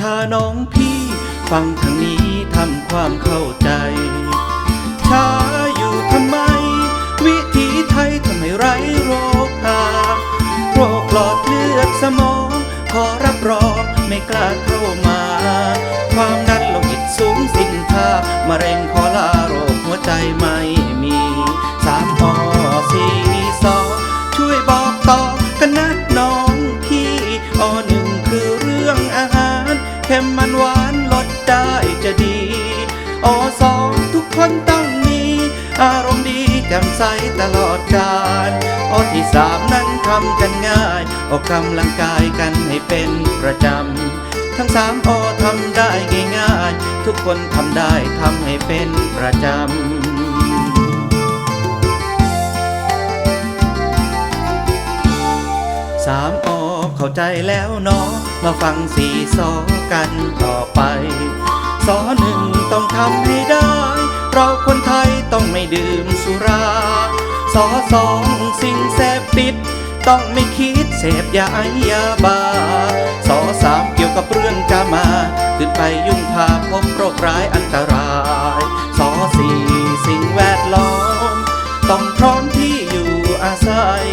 ชาน้องพี่ ฟังทางนี้ทำความเข้าใจช้าอยู่ทำไม วิถีไทยทำไมไร้โรคหาโรคหลอดเลือดสมอง ขอรับรองไม่กล้าเข้ามา ความดันโลหิตสูงสิ้นค่ามะเร็งคอลาโรคหัวใจไม่มีสามอ ค็มมันหวานลดได้จะดีอสองทุกคนต้องมีอารมณ์ดีแจ่มใสตลอดกาลอที่สามนั้นทำกันง่าย ออกกำลังกายกันให้เป็นประจำ ทั้งสามอทำได้ง่ายๆทุกคนทำได้ทำให้เป็นประจำสามอ เข้าใจแล้วเนาะมาฟังสี่สอกันต่อไปสอหนึ่งต้องทำให้ได้ เราคนไทยต้องไม่ดื่มสุราสอสองสิ่งเสพติด ต้องไม่คิดเสพยาไอยาบาสอสามเกี่ยวกับเรื่องกามาขึ้นไปยุ่งพาพบโรคร้ายอันตรายสอสี่สิ่งแวดล้อม ต้องพร้อมที่อยู่อาศัย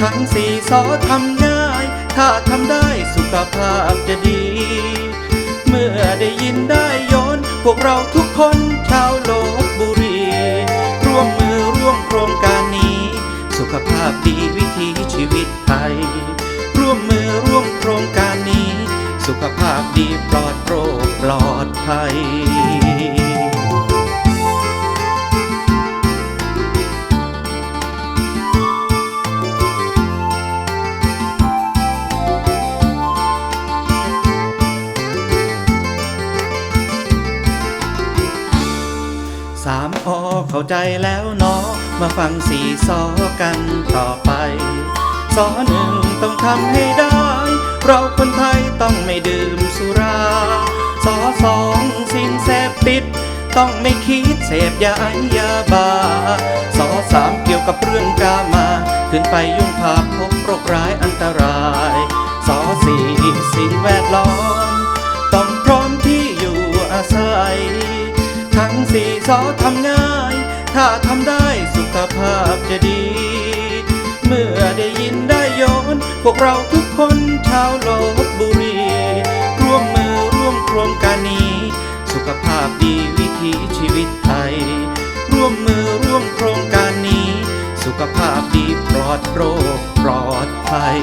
ทั้งสี่สอทำง ถ้าทำได้สุขภาพจะดี เมื่อได้ยินได้โยนพวกเราทุกคนชาวโลกบุรี ร่วมมือร่วมโครงการนี้ สุขภาพดีวิถีชีวิตไทย ร่วมมือร่วมโครงการนี้ สุขภาพดีปลอดโรคปร เข้าใจแล้วเนาะมาฟังสี่ซอกันต่อไปสอหนึ่งต้องทำให้ได้ เราคนไทยต้องไม่ดื่มสุราสอสองสิ่งเสพติด ต้องไม่คิดเสพยาไอยาบาสอสามเกี่ยวกับเรื่องกามา ขึ้นไปยุ่งพาพบโรคร้ายอันตรายสอสี่สิ่งแวดล้อมต้องพร้อมที่อยู่อาศัย ทั้งสี่สอทำง่าย ถ้าทำได้สุขภาพจะดี เมื่อได้ยินได้โยนพวกเราทุกคนชาวลบบุรี ร่วมมือร่วมโครงการนี้ สุขภาพดีวิถีชีวิตไทย ร่วมมือร่วมโครงการนี้ สุขภาพดีปลอดโรคปลอดภัย